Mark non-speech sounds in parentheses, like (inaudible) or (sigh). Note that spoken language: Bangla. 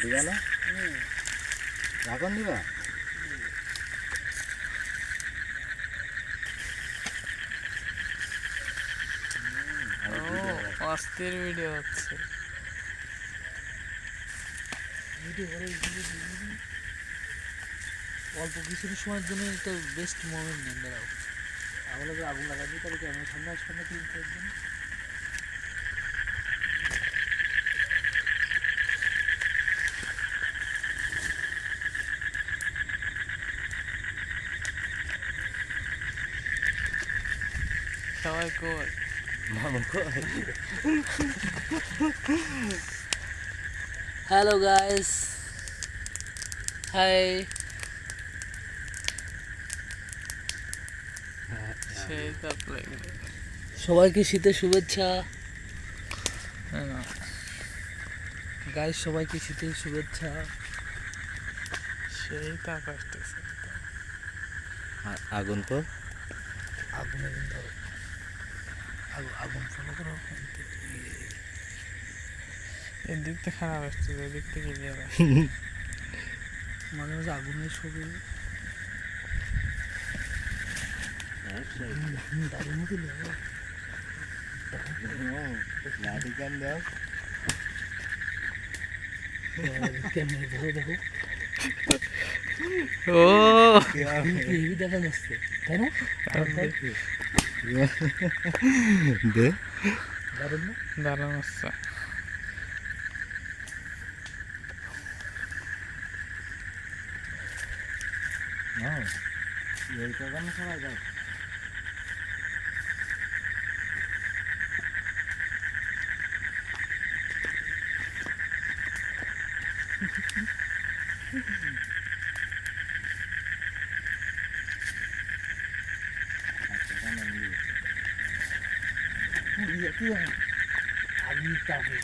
দিবা না দিবা? অস্থির ভিডিও হচ্ছে। অল্প কিছু সময়ের জন্য তো বেস্ট মোমেন্ট নেন দাঁড়াও আগুন লাগাবি তাহলে ক্যামেরার সামনে আসবে না তিন চারজন? সবাই কই মামু কই হ্যালো গাইস হাই সবাইকে শীতের শুভেচ্ছা। না গাইস সবাইকে শীতের শুভেচ্ছা সেই তাপ আসতেছে আগুন তো আগুন আগুন ফলো করো এদিক থেকে খারাপ আসতেছে এদিক থেকে (laughs) মাঝে মাঝে আগুনের ছবি দারুণ মতো লাগে লাঠি কেন দাও ক্যামেরা ধরো দেখো ও। হেভি দেখা যাচ্ছে তাই না? দে দারুণ না দারুণ হচ্ছে না এই তো কেন সবাই যাও পুড়িয়ে কি আগুন তাপে